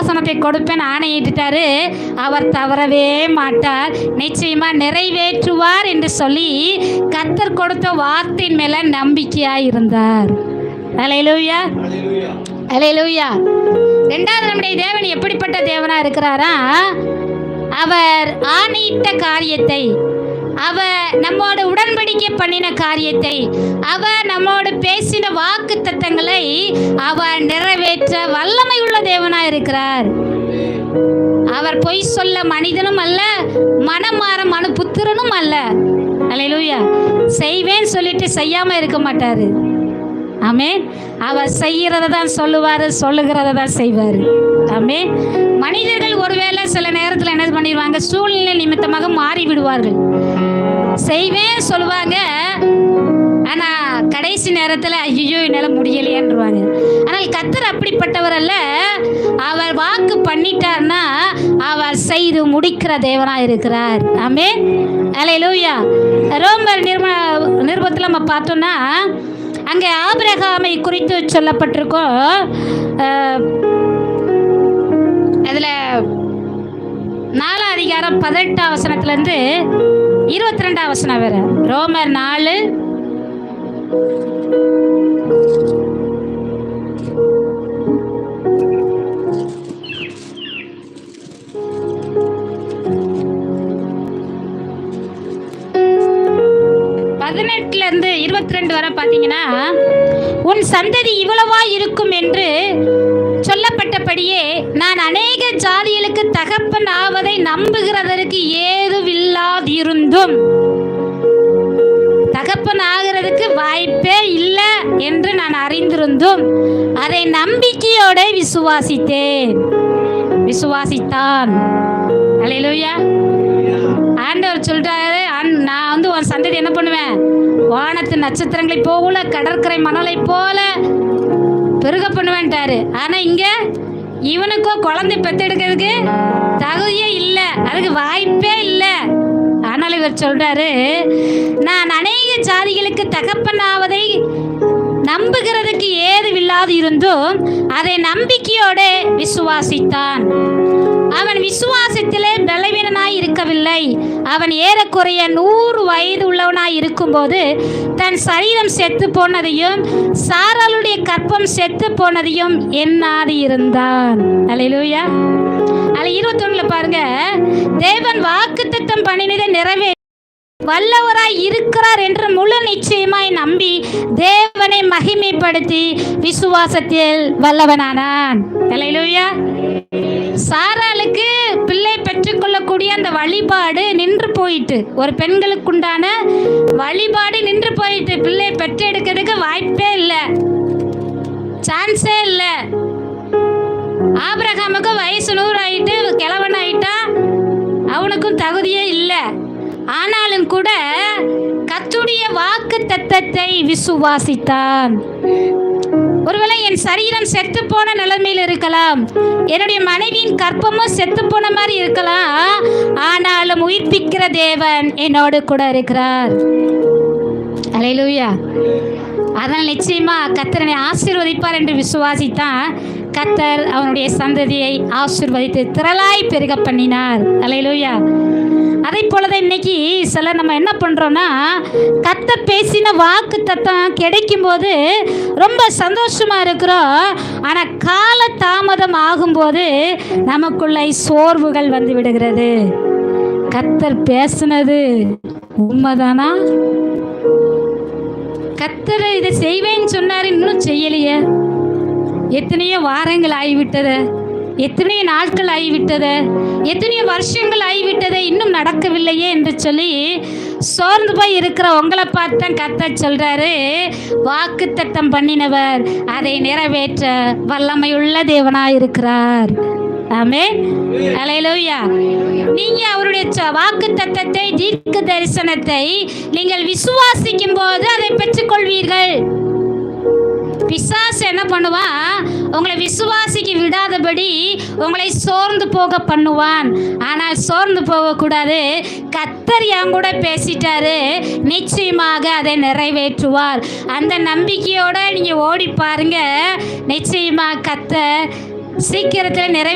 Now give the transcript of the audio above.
சிங்காசனத்தை கொடுப்பேன் ஆணையிட்டாரு அவர் தவறவே மாட்டார். நிச்சயமா நிறைவேற்றுவார் என்று சொல்லி கத்தர் கொடுத்த வார்த்தையின் மேல நம்பிக்கையாக இருந்தார். அலையலூயா. அலையலூயா. ரெண்டாவது நம்முடைய தேவன் எப்படிப்பட்ட தேவனா இருக்கிறாரா? அவர் ஆணையிட்ட காரியத்தை அவ நம்மோட உடன்படிக்கை பண்ணின காரியத்தை அவர் நம்மோடு பேசின வாக்கு தத்தங்களை அவர் நிறைவேற்ற வல்லமை உள்ள தேவனா இருக்கிறார். அவர் பொய் சொல்ல மனிதனும் அல்ல மனம் மாற மனு புத்திரனும் அல்ல. அல்லேலூயா செய்வேன் சொல்லிட்டு செய்யாம இருக்க மாட்டாரு. ஆமென் அவர் செய்கிறத தான் சொல்லுவார் சொல்லுகிறத தான் செய்வார். ஆமென் மனிதர்கள் ஒருவேளை பண்ணிடுவாங்க சூழ்நிலை நிமித்தமாக மாறி விடுவார்கள் செய்வேன் சொல்லுவாங்க. ஆனால் கடைசி நேரத்தில் ஐயோ என்னால் முடியலையேன்றுவாங்க. ஆனால் கத்தர் அப்படிப்பட்டவர் அல்ல அவர் வாக்கு பண்ணிட்டார்னா அவர் செய்து முடிக்கிற தேவனாக இருக்கிறார். ஆமே அலை லூயா ரோமர் நிர்ம நிருபத்தில் நம்ம பார்த்தோம்னா அங்கே ஆபிரகாமை குறித்து சொல்லப்பட்டிருக்கோம். அதில் அதிகாரம் பதினெட்டாம் வசனத்துலேருந்து இருபத்தி ரெண்டாம் வசனம் வேறு. ரோமர் நாலு. பதினெட்டுல இருந்து இருபத்தி ரெண்டு வரை பார்த்தீங்கன்னா உன் சந்ததி இவ்வளவா இருக்கும் என்று சொல்லப்பட்டபடியே நான் அநேக ஜாதிகளுக்கு தகப்பன் ஆவதை நம்புகிறதற்கு ஏதுவில்லாதிருந்தும் தகப்பன் ஆகிறதுக்கு வாய்ப்பே இல்லை என்று நான் அறிந்திருந்தும் அதை நம்பிக்கையோட விசுவாசித்தேன். விசுவாசித்தான். அலையிலோயா. ஆண்டவர் சொல்றாரு நான் வந்து உன் சந்ததி என்ன பண்ணுவேன்? வானத்து நட்சத்திரங்களை போல கடற்கரை மணலை போல பெருக பண்ணுவேன்ட்டாரு. ஆனா இங்க இவனுக்கோ குழந்தை பெத்தெடுக்கிறதுக்கு தகுதியே இல்லை. அதுக்கு வாய்ப்பே இல்லை. ஆனால் இவர் சொல்றாரு நான் அநேக ஜாதிகளுக்கு தகப்பனாவதை நம்புகிறதுக்கு ஏதுவில்லாது இருந்தும் அதை நம்பிக்கையோடு விசுவாசித்தான். அவன் விசுவாசத்திலே பலவீனனாய் இருக்கவில்லை. அவன் ஏறக்குறைய நூறு வயது உள்ளவனாய் இருக்கும்போது தன் சரீரம் செத்து போனதையும் சாராளுடைய கற்பம் செத்து போனதையும் எண்ணாது இருந்தான். அலையிலூயா. அதில் இருபத்தொன்னுல பாருங்க. தேவன் வாக்குத்தத்தம் பண்ணினதை நிறைவே வல்லவராய் இருக்கிறார் என்று முழு நிச்சயமாய் நம்பி தேவனை மகிமைப்படுத்தி விசுவாசத்தில் வல்லவனானான். சாராளுக்கு பிள்ளை பெற்றுக்கொள்ளக்கூடிய அந்த வழிபாடு நின்று போயிட்டு ஒரு பெண்களுக்குண்டான வழிபாடு நின்று போயிட்டு பிள்ளை பெற்றெடுக்கிறதுக்கு வாய்ப்பே இல்லை. சான்ஸே இல்லை. ஆபிரகாமுக்கு வயசு நூறு ஆயிட்டு கிழவன் ஆயிட்டா அவனுக்கும் தகுதியே இல்லை. ஆனாலும் கூட கத்துடைய வாக்கு தத்தத்தை விசுவாசித்தான். ஒருவேளை என் சரீரம் செத்து போன நிலைமையில் இருக்கலாம். என்னுடைய மனைவியின் கற்பமும் செத்து போன மாதிரி இருக்கலாம். ஆனாலும் உயிர்ப்பிக்கிற தேவன் என்னோடு கூட இருக்கிறார். அலையிலூயா அதனால் நிச்சயமா கத்தரனை ஆசீர்வதிப்பார் என்று விசுவாசித்தான். கத்தர் அவனுடைய சந்ததியை ஆசிர்வதித்து திரளாய் பெருக பண்ணினார். அலையிலூயா அதே போலதான் இன்னைக்கு சில நம்ம என்ன பண்ணுறோன்னா கத்தர் பேசின வாக்கு தத்தம் கிடைக்கும் போது ரொம்ப சந்தோஷமாக இருக்கிறோம். ஆனால் கால தாமதம் ஆகும்போது நமக்குள்ள சோர்வுகள் வந்து விடுகிறது. கத்தர் பேசுனது உண்மைதானா? கத்தர் இதை செய்வேன்னு சொன்னார் இன்னும் செய்யலையே. எத்தனையோ வாரங்கள் ஆகிவிட்டது. எத்தனையோ நாட்கள் ஆகிவிட்டது. எத்தனையோ வருஷங்கள் ஆகிவிட்டது. இன்னும் நடக்கவில்லையே என்று சொல்லி சோர்ந்து போய் இருக்கிற உங்களை பார்த்து தான் கத்த சொல்றாரு. வாக்கு தத்தம் பண்ணினவர். அதை நிறைவேற்ற வல்லமையுள்ள தேவனாக இருக்கிறார். ஆமே அலையலோயா நீங்க அவருடைய வாக்கு தத்தத்தை தீர்க்க தரிசனத்தை நீங்கள் விசுவாசிக்கும் போது அதை பெற்றுக்கொள்வீர்கள். பிசாசு என்ன பண்ணுவான் உங்களை விசுவாசிக்க விடாதபடி உங்களை சோர்ந்து போக பண்ணுவான். ஆனால் சோர்ந்து போகக்கூடாது. கத்தர் என் கூட பேசிட்டாரு. நிச்சயமாக அதை நிறைவேற்றுவார். அந்த நம்பிக்கையோட நீங்கள் ஓடி பாருங்க. நிச்சயமாக கத்தர் சீக்கிரத்தில் நிறை